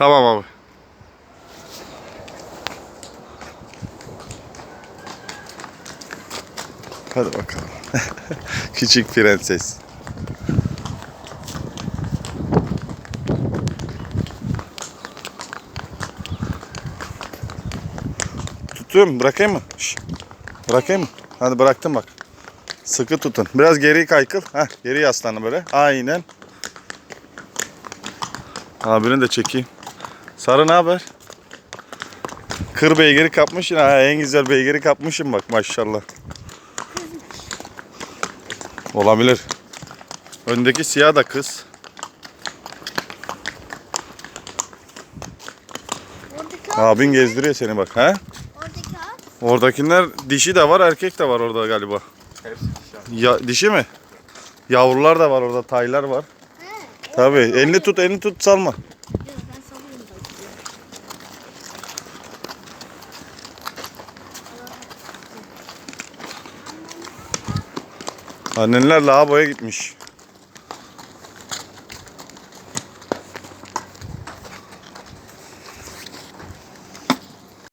Tamam abi. Hadi bakalım. Küçük prenses. Tutuyorum. Bırakayım mı? Şş. Bırakayım mı? Hadi bıraktım bak. Sıkı tutun. Biraz geri kaykıl. Heh, geri yaslanın böyle. Aynen. Abini de çekeyim. Sarı ne haber? Kır beygiri kapmışsın. Ha, en güzel beygiri kapmışım bak maşallah. Olabilir. Öndeki siyah da kız. Abin gezdiriyor seni bak. He? Oradaki at. Oradakiler dişi de var, erkek de var orada galiba. Hepsi dişi. Ya dişi mi? Yavrular da var orada, taylar var. He. Tabii. Elini tut, elini tut salma. Annenler lavaboya gitmiş.